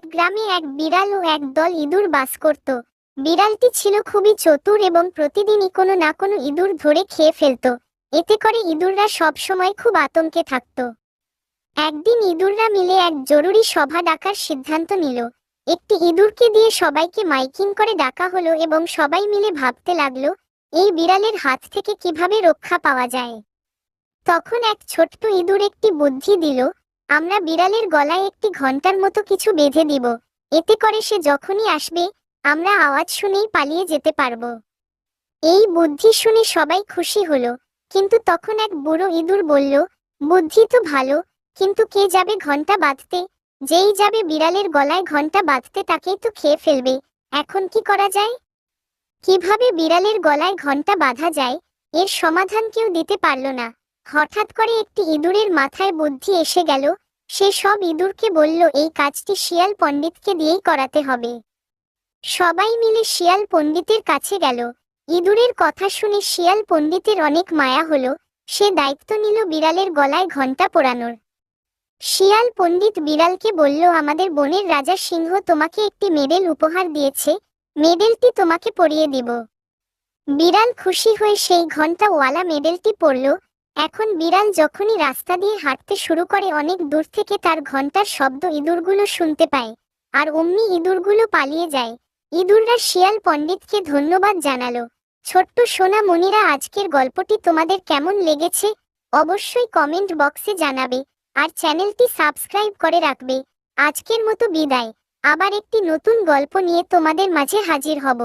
এক গ্রামে এক বিড়াল ও এক দল ইঁদুর বাস করত। বিড়ালটি ছিল খুবই চতুর এবং প্রতিদিনই কোনো না কোনো ইঁদুর ধরে খেয়ে ফেলত। এতে করে ইঁদুররা সব সময় খুব আতঙ্কে থাকত। একদিন ইঁদুররা মিলে এক জরুরি সভা ডাকার সিদ্ধান্ত নিল। একটি ইঁদুরকে দিয়ে সবাইকে মাইকিং করে ডাকা হলো এবং সবাই মিলে ভাবতে লাগল, এই বিড়ালের হাত থেকে কীভাবে রক্ষা পাওয়া যায়। তখন এক ছোট্ট ইঁদুর একটি বুদ্ধি দিল আমরা বিড়ালের গলায় একটি ঘণ্টার মতো কিছু বেঁধে দিব। এতে করে সে যখনই আসবে, আমরা আওয়াজ শুনেই পালিয়ে যেতে পারব। এই বুদ্ধি শুনে সবাই খুশি হলো, কিন্তু তখন এক বুড়ো ইঁদুর বলল, বুদ্ধি তো ভালো, কিন্তু কে যাবে ঘণ্টা বাঁধতে? যেই যাবে বিড়ালের গলায় ঘণ্টা বাঁধতে তাকেই তো খেয়ে ফেলবে। এখন কি করা যায়? কীভাবে বিড়ালের গলায় ঘণ্টা বাঁধা যায়? এর সমাধান কেউ দিতে পারল না। হঠাৎ করে একটি ইঁদুরের মাথায় বুদ্ধি এসে গেল। সে সব ইঁদুরকে বলল, এই কাজটি শিয়াল পণ্ডিতকে দিয়েই করাতে হবে। সবাই মিলে শিয়াল পণ্ডিতের কাছে গেল। ইঁদুরের কথা শুনে শিয়াল পণ্ডিতের অনেক মায়া হলো। সে দায়িত্ব নিল বিড়ালের গলায় ঘণ্টা পোড়ানোর। শিয়াল পণ্ডিত বিড়ালকে বলল, আমাদের বনের রাজা সিংহ তোমাকে একটি মেডেল উপহার দিয়েছে। মেডেলটি তোমাকে পরিয়ে দিব। বিড়াল খুশি হয়ে সেই ঘণ্টা ওয়ালা মেডেলটি পরল। এখন বিড়াল যখনই রাস্তা দিয়ে হাঁটতে শুরু করে, অনেক দূর থেকে তার ঘণ্টার শব্দ ইঁদুরগুলো শুনতে পায় আর অমনি ইঁদুরগুলো পালিয়ে যায়। ইঁদুররা শিয়াল পণ্ডিতকে ধন্যবাদ জানালো। ছোট্ট সোনা মনিরা আজকের গল্পটি তোমাদের কেমন লেগেছে অবশ্যই কমেন্ট বক্সে জানাবে আর চ্যানেলটি সাবস্ক্রাইব করে রাখবে। আজকের মতো বিদায়। আবার একটি নতুন গল্প নিয়ে তোমাদের মাঝে হাজির হব।